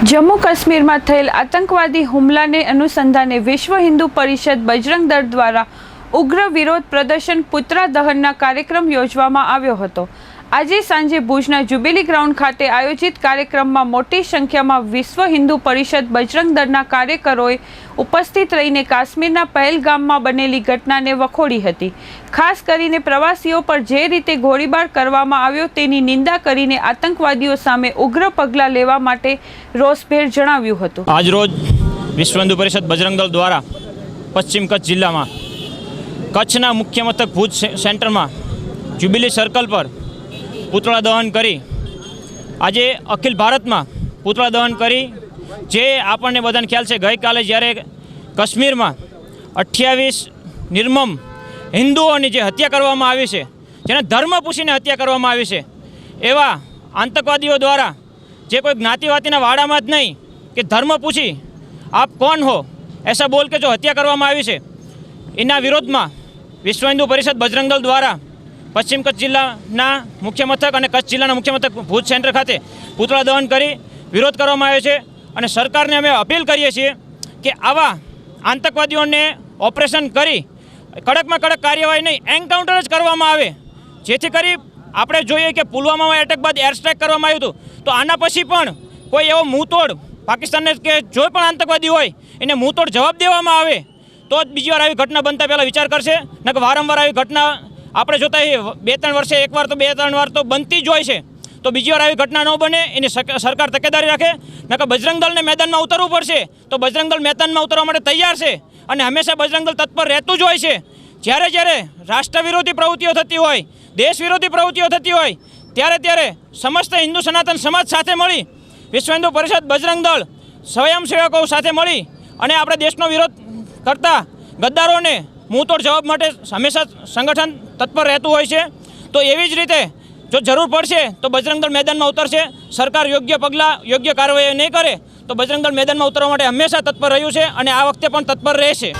જમ્મુ કાશ્મીરમાં થયેલ આતંકવાદી હુમલાને અનુસંધાને વિશ્વ હિન્દુ પરિષદ બજરંગ દળ દ્વારા ઉગ્ર વિરોધ પ્રદર્શન પુત્રા દહનના કાર્યક્રમ યોજવામાં આવ્યો હતો. આજે સાંજે ભુજના જ્યુબિલી ગ્રાઉન્ડ ખાતે આયોજિત કાર્યક્રમમાં મોટી સંખ્યામાં વિશ્વ હિન્દુ પરિષદ બજરંગ દળના કાર્યકરોએ ઉપસ્થિત રહીને કાશ્મીરના પહેલગામમાં બનેલી ઘટનાને વખોડી હતી. ખાસ કરીને પ્રવાસીઓ પર જે રીતે ગોળીબાર કરવામાં આવ્યો તેની નિંદા કરીને આતંકવાદીઓ સામે ઉગ્ર પગલાં લેવા માટે રોષભેર જણાવ્યું હતું. આજરોજ વિશ્વ હિન્દુ પરિષદ બજરંગ દળ દ્વારા પશ્ચિમ કચ્છ જિલ્લામાં કચ્છના મુખ્ય મથક ભુજ સેન્ટરમાં જ્યુબિલી સર્કલ પર પૂતળા દહન કરી. આજે અખિલ ભારતમાં પૂતળા દહન કરી. જે આપણને બધાને ખ્યાલ છે, ગઈકાલે જ્યારે કાશ્મીરમાં અઠ્યાવીસ નિર્મમ હિન્દુઓની જે હત્યા કરવામાં આવી છે, જેને ધર્મ પૂછીને હત્યા કરવામાં આવી છે, એવા આતંકવાદીઓ દ્વારા જે કોઈ જ્ઞાતિવાતીના વાડામાં જ નહીં કે ધર્મ પૂછી આપ કોણ હો, એસા બોલ કે જો હત્યા કરવામાં આવી છે, એના વિરોધમાં વિશ્વ હિન્દુ પરિષદ બજરંગદળ દ્વારા પશ્ચિમ કચ્છ જિલ્લાના મુખ્ય મથક અને કચ્છ જિલ્લાના મુખ્ય મથક ભુજ સેન્ટર ખાતે પૂતળા દહન કરી વિરોધ કરવામાં આવ્યો છે અને સરકારને અમે અપીલ કરીએ છીએ કે આવા આતંકવાદીઓને ઓપરેશન કરી કડકમાં કડક કાર્યવાહી નહીં, એન્કાઉન્ટર જ કરવામાં આવે. જેથી કરી આપણે જોઈએ કે પુલવામામાં એટેક બાદ એર સ્ટ્રાઇક કરવામાં આવ્યું હતું. તો આના પછી પણ કોઈ એવો મુંતોડ પાકિસ્તાનને કે જો પણ આતંકવાદી હોય, એને મુંતોડ જવાબ દેવામાં આવે, તો જ બીજી વાર આવી ઘટના બનતા પહેલાં વિચાર કરશે. નકર વારંવાર આવી ઘટના આપણે જોતા બે ત્રણ વર્ષે એકવાર તો બે ત્રણ વાર તો બનતી જ હોય છે. તો બીજી વાર આવી ઘટના ન બને, એની સરકાર તકેદારી રાખે. નકર બજરંગ દળને મેદાનમાં ઉતરવું પડશે. તો બજરંગ દળ મેદાનમાં ઉતરવા માટે તૈયાર છે અને હંમેશા બજરંગ દળ તત્પર રહેતું જ હોય છે. જ્યારે જ્યારે રાષ્ટ્ર વિરોધી પ્રવૃત્તિઓ થતી હોય, દેશ વિરોધી પ્રવૃત્તિઓ થતી હોય, ત્યારે ત્યારે સમસ્ત હિન્દુ સનાતન સમાજ સાથે મળી, વિશ્વ હિન્દુ પરિષદ બજરંગ દળ સ્વયંસેવકો સાથે મળી અને આપણે દેશનો વિરોધ કરતા ગદ્દારોને મુંહતોડ જવાબ માટે હંમેશા સંગઠન તત્પર રહેતું હોય છે. તો એવી જ રીતે જો જરૂર પડશે તો બજરંગ દળ મેદાનમાં ઉતરશે. સરકાર યોગ્ય પગલાં, યોગ્ય કાર્યવાહી નહીં કરે તો બજરંગ મેદાનમાં ઉતરવા માટે હંમેશા તત્પર રહ્યું છે અને આ વખતે પણ તત્પર રહેશે.